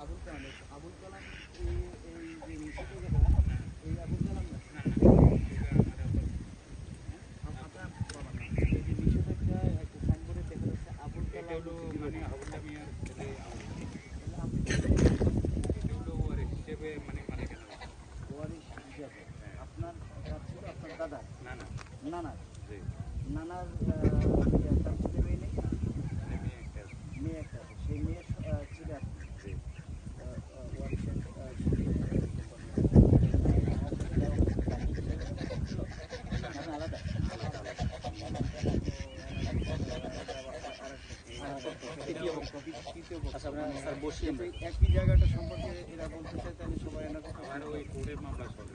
আবুল কালাম আবুল কালাম এই যে নিষেধাজ্ঞা এই আবুল কালাম না আপনার বাবা না এই যে নিষেধাজ্ঞা একটা সাইনবোর্ডে দেখা যাচ্ছে আবুল এটা কালাম হলো মানে আবুল্লাহ মিয়ার ছেলে আপনি আবুল। এটা হলো ওর হিসেবে মানে মানে কেন ওয়ারিশ হিসাবে আপনার তার ছিল আপনার দাদা না না নানার। নানার তার ছেলে মেয়ে নেই। মেয়ে একটা। সেই মেয়ের ছেলে আপনি আচ্ছা একই জায়গাটা সম্পর্কে এরা বলতে চাই তাহলে সবাই এনার কথা ওই কোর্টের মামলা চলে।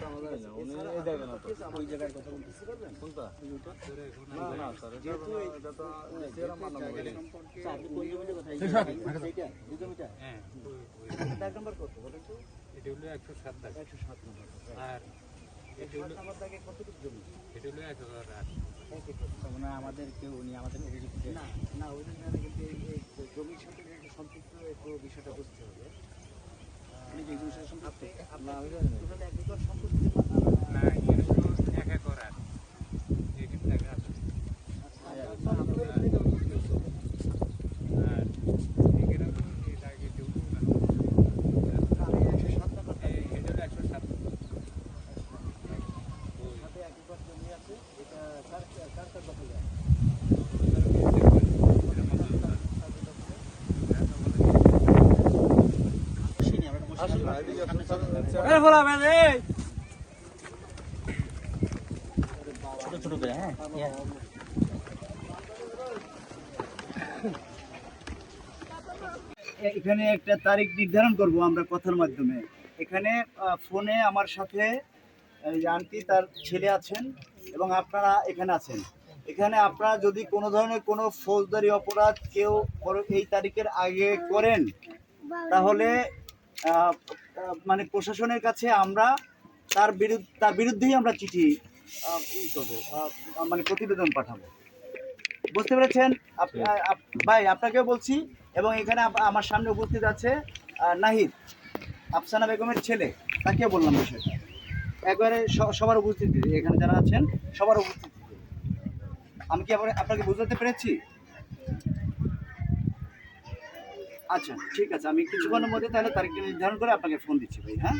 এটা হলো এক হাজার আট এক একর। মানে আমাদের কেউ উনি আমাদের অভিযোগ না না এই এই জমির সাথে সম্পৃক্ত বিষয়টা বুঝতে হবে এটা কার কার দখলে ছোট ছোট করে হ্যাঁ এখানে একটা তারিখ নির্ধারণ করব আমরা কথার মাধ্যমে। এখানে ফোনে আমার সাথে এই আন্টি তার ছেলে আছেন এবং আপনারা এখানে আছেন। এখানে আপনারা যদি কোনো ধরনের কোনো ফৌজদারি অপরাধ কেউ এই তারিখের আগে করেন তাহলে মানে প্রশাসনের কাছে আমরা তার বিরুদ্ধে তার বিরুদ্ধেই আমরা চিঠি ই করব মানে প্রতিবেদন পাঠাবো। বুঝতে পেরেছেন? ভাই আপনাকেও বলছি এবং এখানে আমার সামনে উপস্থিত আছে নাহিদ আফসানা বেগমের ছেলে তাকে বললাম বিষয়টা। একবারে সবার উপস্থিতি এখানে যারা আছেন সবার উপস্থিতি। আমি কি আপনাকে বুঝাতে পেরেছি? আচ্ছা ঠিক আছে। আমি কিছুক্ষণের মধ্যে তাহলে তারিখটা নির্ধারণ করে আপনাকে ফোন দিচ্ছি ভাই হ্যাঁ?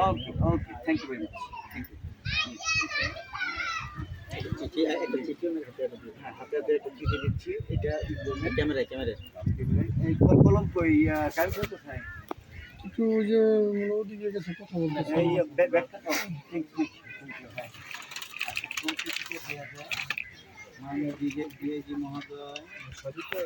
Okay okay thank you very much thank you কলম কই কাগজ কোথায় গেছে কথা মাননীয় মহোদয় সবই তো